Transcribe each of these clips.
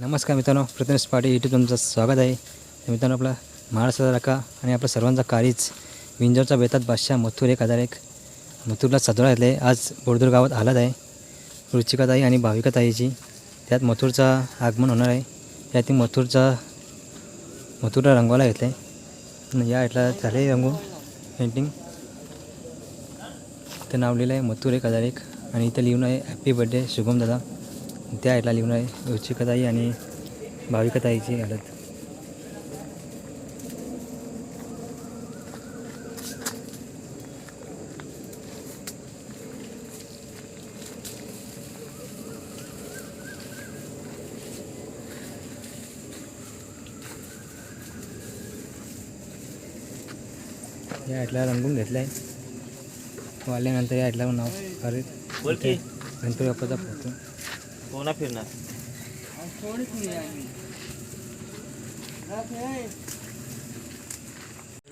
नमस्कार मित्रांनो प्रथमेश पाटील इथे तुमचं स्वागत आहे. मित्रांनो आपला महाराष्ट्राचा राखा आणि आपला सर्वांचा काळीच विंजोरचा बेतात बादशाह मथुर एक हजार एक. मथुरला सजवला आहे आज बोरदूर गावात आलात आहे. रुचिकाताई आणि भाविकाताईची त्यात मथुरचा आगमन होणार आहे. त्यात मथुरचा मथुरला रंगवायला घेतलं. आहे या इथला झाले रंगून पेंटिंग इथं नाव लिहिलं आहे मथुर एक हजार एक. आणि इथं लिहून आहे हॅपी बड्डे शुभम दादा. त्या ह्याला लिहून आहे रुचिकाताई आणि भाविकाताईची हालत. या ह्यातला रंगून घेतलं आहे वाढल्यानंतर या ह्यातला नाव अरे गणपती बाप्पाचा फोटो. कोणा फिरणार?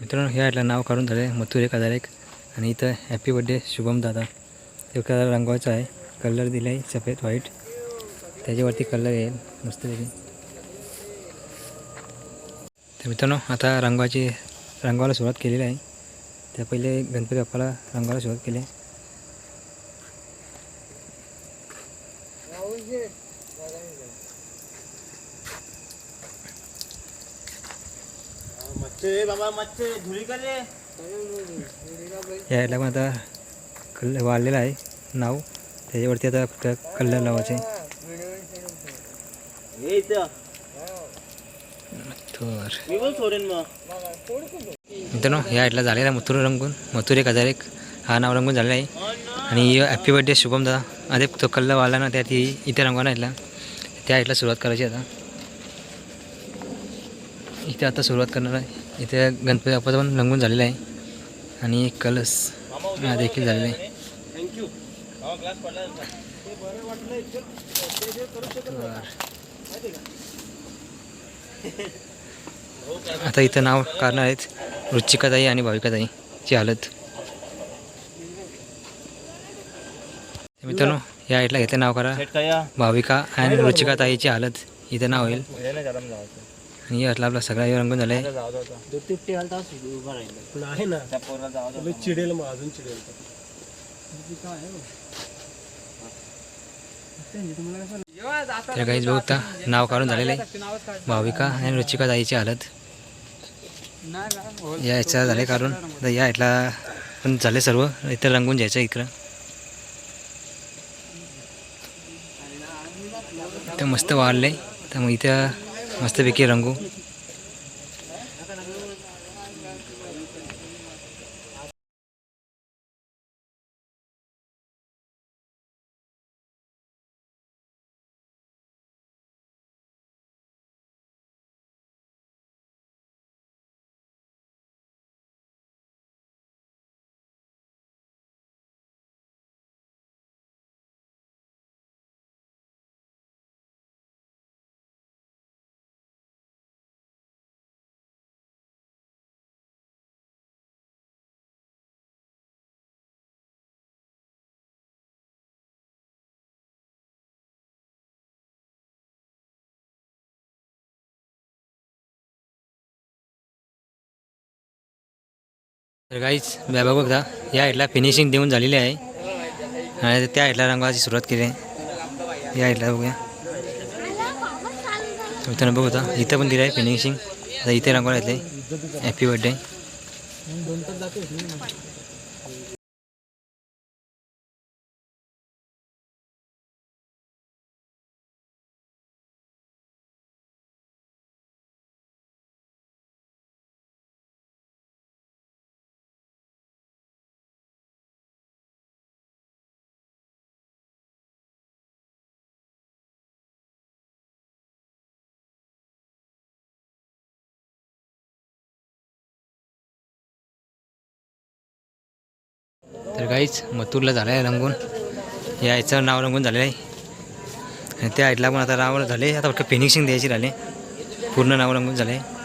मित्रांनो हे ह्यातलं नाव काढून झालं आहे मथुर एक हजार एक आणि इथं हॅपी बड्डे शुभम दादा. ते कलर रंगवायचा आहे कलर दिला आहे सफेद व्हाईट त्याच्यावरती कलर येईल मस्तपैकी तर मित्रांनो आता रंगवायची रंगवायला सुरुवात केलेली आहे. त्या पहिले गणपती बाप्पाला रंगवायला सुरुवात केली आहे. या ह्याला पण आता कलर वाढलेलं आहे नाव. त्याच्यावरती आता हे सोडेन मग. मित्रांनो ह्या ह्यातला झालेला मथुर रंगून. मथुर एक हजार एक. हा नाव रंगून झालेला आहे. आणि हॅपी बड्डे शुभम दादा. अरे तो कल्ला वाला ना त्यात इथे रंगवाना येतला. त्या ह्यातला सुरुवात करायची आता. इथे आता सुरुवात करणार आहे. इथे गणपती बाप्पाचा पण रंगून झालेला आहे. आणि कलस हा देखील झालेला आहे. आता इथं नाव काढणार आहेत रुचिकाताई आणि भाविकाताईची हालत. मित्रांनो या ह्यातला घेतलं नाव करा. भाविका आणि रुचिकाताईची हालत इथं नाव होईल. हे आणि यातला आपला सगळा हे रंगून ना? चिडेल मग अजून चिडेल. तर काहीच बघता नाव काढून झालेलं आहे. भाविका आणि रुचिका ताईची हालत. या ह्याच्या झाले काढून. तर या ह्यातला पण झाले सर्व. इथं रंगून जायचं इकडं. इथं मस्त वाढले. तर मग इथं मस्तपैकी रंगू. तर काहीच बॅबा बघता या हेडला फिनिशिंग देऊन झालेली आहे. आणि त्या हेडला रंगाची सुरुवात केली आहे. या हेडला बघूया. मित्रांनो बघू होता इथं पण दिलं आहे फिनिशिंग आता इथे रंगवायला येते हॅपी बर्थडे काहीच मथुरला झालं आहे रंगून. या याचं नाव रंगून झालेलं आहे. आणि त्या आईटला पण आता नाव झाले आता फक्त फिनिशिंग द्यायची राहिले. पूर्ण नाव रंगून आहे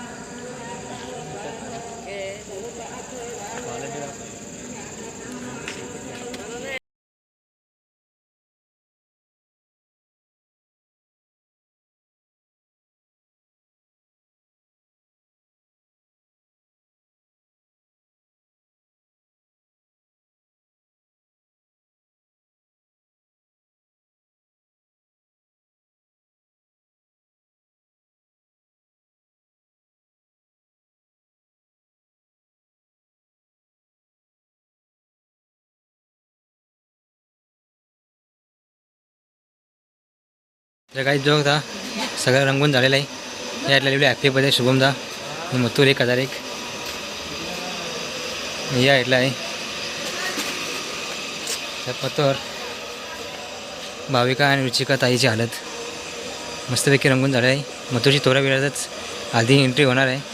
तर काही जो होता सगळं रंगून झालेला आहे. या लिहिलं ॲक्टिव्हमध्ये शुभमदा. आणि मथुर एक हजार एक. या इथला आहे त्या पत्तर भाविका आणि रुचिका ताईची हालत. मस्तपैकी रंगून झालं आहे. मथूरची थोड्या वेळातच आधी एंट्री होणार आहे.